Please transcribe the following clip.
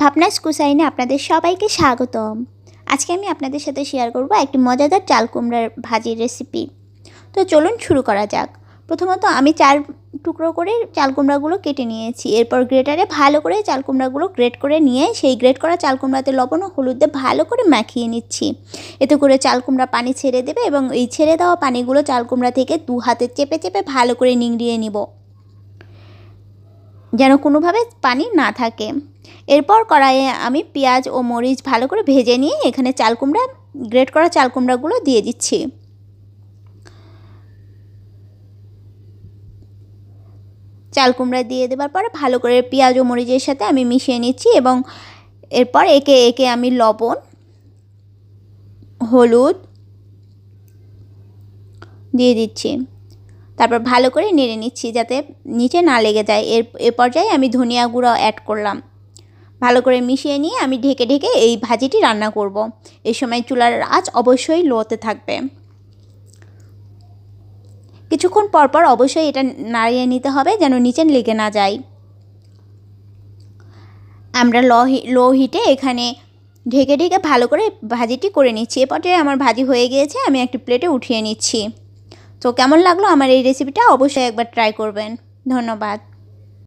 ভাবনাস কুসাইনে আপনাদের সবাইকে স্বাগতম। আজকে আমি আপনাদের সাথে শেয়ার করব একটি মজাদার চাল কুমড়ার ভাজির রেসিপি তো চলুন শুরু করা যাক। প্রথমত আমি চার টুকরো করে চাল কুমড়াগুলো কেটে নিয়েছি। এরপর গ্রেটারে ভালো করে চাল কুমড়াগুলো গ্রেট করে নিয়ে সেই গ্রেট করা চাল কুমড়াতে লবণ ও হলুদ দিয়ে ভালো করে মাখিয়ে নিচ্ছি। এতে করে চাল কুমড়া পানি ছেড়ে দেবে এবং এই ছেড়ে দেওয়া পানিগুলো চাল কুমড়া থেকে দু হাতে চেপে চেপে ভালো করে নিংড়িয়ে নিব। যেন কোনোভাবে পানি না থাকে। এরপর কড়াইয়ে আমি পেঁয়াজ ও মরিচ ভালো করে ভেজে নিয়ে এখানে চাল কুমড়া, গ্রেট করা চাল কুমড়াগুলো দিয়ে দিচ্ছি। চাল কুমড়া দিয়ে দেওয়ার পরে ভালো করে পেঁয়াজ ও মরিচের সাথে আমি মিশিয়ে নিচ্ছি এবং এরপর একে একে আমি লবণ, হলুদ দিয়ে দিচ্ছি। তারপর ভালো করে নেড়ে নিচ্ছি যাতে নিচে না লেগে যায়। এর, এ পর্যায়ে আমি ধনিয়া গুঁড়ো অ্যাড করলাম। ভালো করে মিশিয়ে নিয়ে আমি ঢেকে ঢেকে এই ভাজিটি রান্না করব। এই সময় চুলার আঁচ অবশ্যই লোতে থাকবে। কিছুক্ষণ পরপর অবশ্যই এটা নাড়িয়ে নিতে হবে যেন নিচে লেগে না যায়। আমরা লো লো হিটে এখানে ঢেকে ঢেকে ভালো করে ভাজিটি করে নিচ্ছি। এ পর্যায়ে আমার ভাজি হয়ে গিয়েছে, আমি একটি প্লেটে উঠিয়ে নিচ্ছি। তো কেমন লাগল আমার এই রেসিপিটা অবশ্যই একবার ট্রাই করবেন। ধন্যবাদ।